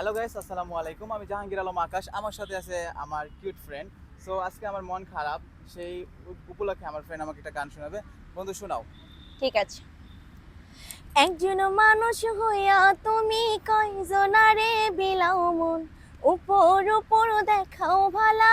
Hello guys আসসালামু আলাইকুম। আমি জাহাঙ্গীর আলম আকাশ, আমার সাথে আছে আমার কিউট ফ্রেন্ড সো আজকে আমার মন খারাপ, সেই উপলক্ষে আমার ফ্রেন্ড আমাকে একটা গান শোনাবে। বন্ধু, শোনাও। ঠিক আছে। একজন মানুষ হইয়া তুমি কয়জনারে বিলাও মন? উপর উপর দেখাও ভালা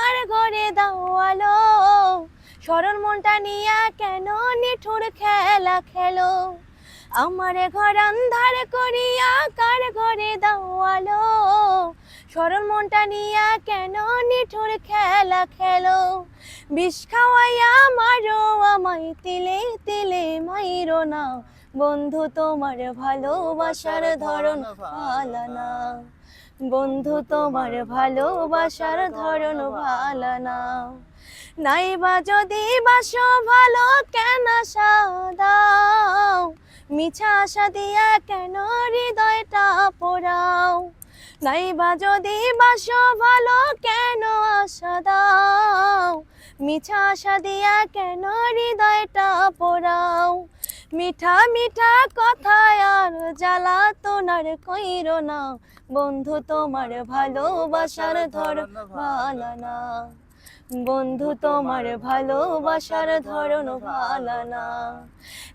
সরল মনটা নিয়া কেন নিঠুর খেলা খেলো? আমার ঘর অন্ধার করিয়া কার ঘরে দাওয়ালো? সরল মনটা নিয়া কেন নিঠুর খেলা খেলো? বিষ খাওয়াইয়া মারো আমায়, তিলে তিলে মাইরো না। বন্ধু তোমার ভালোবাসার ধরন ভালানা। বন্ধু তোমার ভালোবাসার ধরন ভালানা। নাইবা যদি বাসো ভালো কেন সাদাও? মিছা আশা দিয়া কেন হৃদয়টা পোড়াও? নাইবা যদি বাসো ভালো কেন আশা দাও? মিছা আশা দিয়া কেন হৃদয়টা পোড়াও? মিঠা মিঠা কথায় আর জ্বালা তোনার কইর না। বন্ধু, তোমার ভালোবাসার ধর ভালানা। বন্ধু, তোমার ভালোবাসার ধরন ভালানা।